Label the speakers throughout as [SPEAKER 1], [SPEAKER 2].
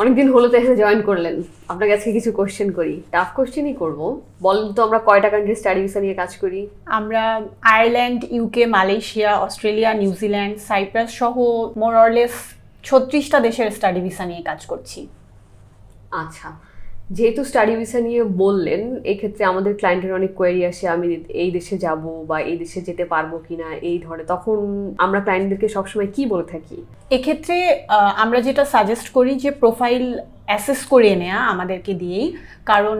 [SPEAKER 1] অনেকদিন হলো তো এখানে জয়েন করলেন। আপনার কাছে কিছু কোশ্চেন করি। টাফ কোশ্চেনই করব। বলেন তো আমরা কয়টা কান্ট্রি স্টাডি ভিসা নিয়ে কাজ করি?
[SPEAKER 2] আমরা Ireland UK Malaysia Australia New Zealand Cyprus সহ মোরলেস ছত্রিশটা দেশের স্টাডি ভিসা নিয়ে কাজ করছি।
[SPEAKER 1] আচ্ছা। যেহেতু স্টাডি ভিসা নিয়ে বললেন, এক্ষেত্রে আমাদের ক্লায়েন্টের অনেক কোয়েরি আসে, আমি এই দেশে যাব বা এই দেশে যেতে পারব কিনা, এই ধরে তখন আমরা ক্লায়েন্টদেরকে সবসময় কি বলে থাকি?
[SPEAKER 2] এক্ষেত্রে আমরা যেটা সাজেস্ট করি যে প্রোফাইল অ্যাসেস করে নেওয়া আমাদেরকে দিয়েই। কারণ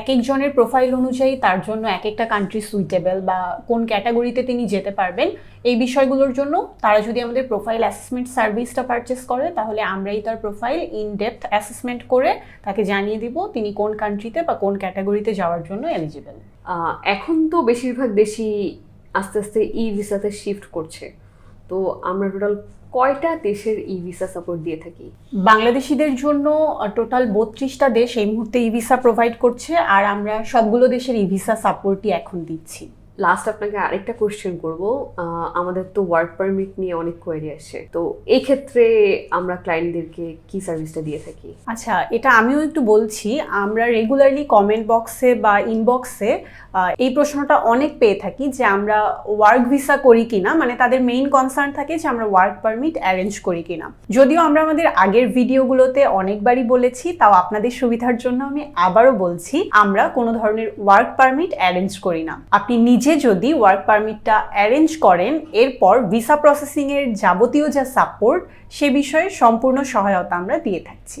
[SPEAKER 2] এক একজনের প্রোফাইল অনুযায়ী তার জন্য এক একটা কান্ট্রি সুইটেবল বা কোন ক্যাটাগরিতে তিনি যেতে পারবেন, এই বিষয়গুলোর জন্য তারা যদি আমাদের প্রোফাইল অ্যাসেসমেন্ট সার্ভিসটা পারচেস করে, তাহলে আমরাই তার প্রোফাইল ইন ডেপথ অ্যাসেসমেন্ট করে তাকে জানিয়ে দিব তিনি কোন কান্ট্রিতে বা কোন ক্যাটাগরিতে যাওয়ার জন্য এলিজিবল
[SPEAKER 1] এখন তো বেশিরভাগ দেশই আস্তে আস্তে ই ভিসাতে শিফট করছে। তো আমরা টোটাল কয়টা দেশের ই ভিসা সাপোর্ট দিয়ে থাকি?
[SPEAKER 2] বাংলাদেশিদের জন্য টোটাল বত্রিশটা দেশ এই মুহূর্তে ই ভিসা প্রোভাইড করছে, আর আমরা সবগুলো দেশের ই ভিসা সাপোর্টই এখন দিচ্ছি।
[SPEAKER 1] লাস্ট আপনাকে আরেকটা কোশ্চেন করব। আমাদের তো ওয়ার্ক পারমিট নিয়ে অনেক কোয়েরি আসে। তো এই ক্ষেত্রে আমরা ক্লায়েন্টদেরকে কি সার্ভিসটা দিয়ে থাকি?
[SPEAKER 2] আচ্ছা এটা আমিও একটু বলছি। আমরা রেগুলারলি কমেন্ট বক্সে বা ইনবক্সে এই প্রশ্নটা অনেক পেয়ে থাকি যে আমরা ওয়ার্ক ভিসা করি কিনা। মানে তাদের মেইন কনসার্ন থাকে যে আমরা ওয়ার্ক পারমিট অ্যারেঞ্জ করি কিনা। যদিও আমরা আমাদের আগের ভিডিওগুলোতে অনেকবারই বলেছি, তাও আপনাদের সুবিধার জন্য আমি আবারও বলছি, আমরা কোনো ধরনের ওয়ার্ক পারমিট অ্যারেঞ্জ করি না। আপনি নিজে যদি ওয়ার্ক পারমিটটা অ্যারেঞ্জ করেন, এরপর ভিসা প্রসেসিংয়ের যাবতীয় যা সাপোর্ট সে বিষয়ে সম্পূর্ণ সহায়তা আমরা দিয়ে থাকছি।